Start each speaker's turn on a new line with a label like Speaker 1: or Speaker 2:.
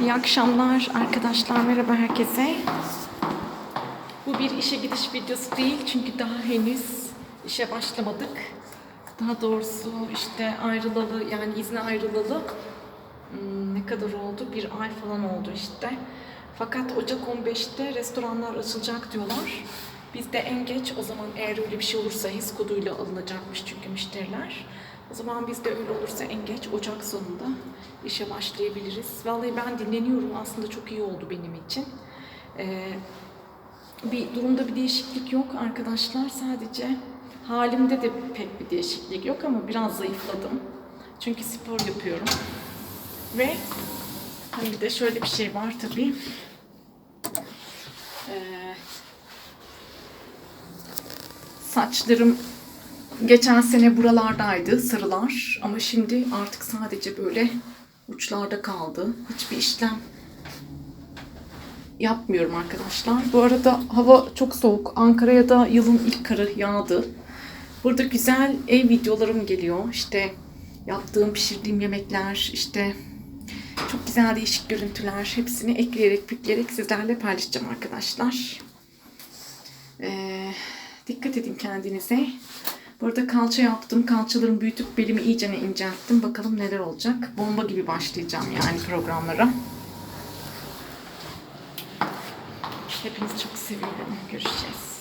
Speaker 1: İyi akşamlar arkadaşlar. Merhaba herkese. Bu bir işe gidiş videosu değil çünkü daha henüz işe başlamadık. Daha doğrusu işte ayrılalı yani izne ayrılalı hmm, ne kadar oldu? Bir ay falan oldu işte. Fakat Ocak 15'te restoranlar açılacak diyorlar. Biz de en geç o zaman eğer öyle bir şey olursa HIS koduyla alınacakmış çünkü müşteriler. O zaman biz de öyle olursa en geç Ocak sonunda işe başlayabiliriz. Vallahi ben dinleniyorum aslında çok iyi oldu benim için. Ee, bir durumda bir değişiklik yok arkadaşlar. Sadece halimde de pek bir değişiklik yok ama biraz zayıfladım. Çünkü spor yapıyorum. Ve hani bir de şöyle bir şey var tabii. Ee, saçlarım geçen sene buralardaydı sarılar ama şimdi artık sadece böyle uçlarda kaldı. Hiçbir işlem yapmıyorum arkadaşlar. Bu arada hava çok soğuk. Ankara'ya da yılın ilk karı yağdı. Burada güzel ev videolarım geliyor. İşte yaptığım, pişirdiğim yemekler, işte çok güzel değişik görüntüler. Hepsini ekleyerek, yükleyerek sizlerle paylaşacağım arkadaşlar. Ee, dikkat edin kendinize. Bu arada kalça yaptım. Kalçalarımı büyütüp belimi iyicene incelttim. Bakalım neler olacak. Bomba gibi başlayacağım yani programlara. Hepinizi çok seviyorum. Görüşeceğiz.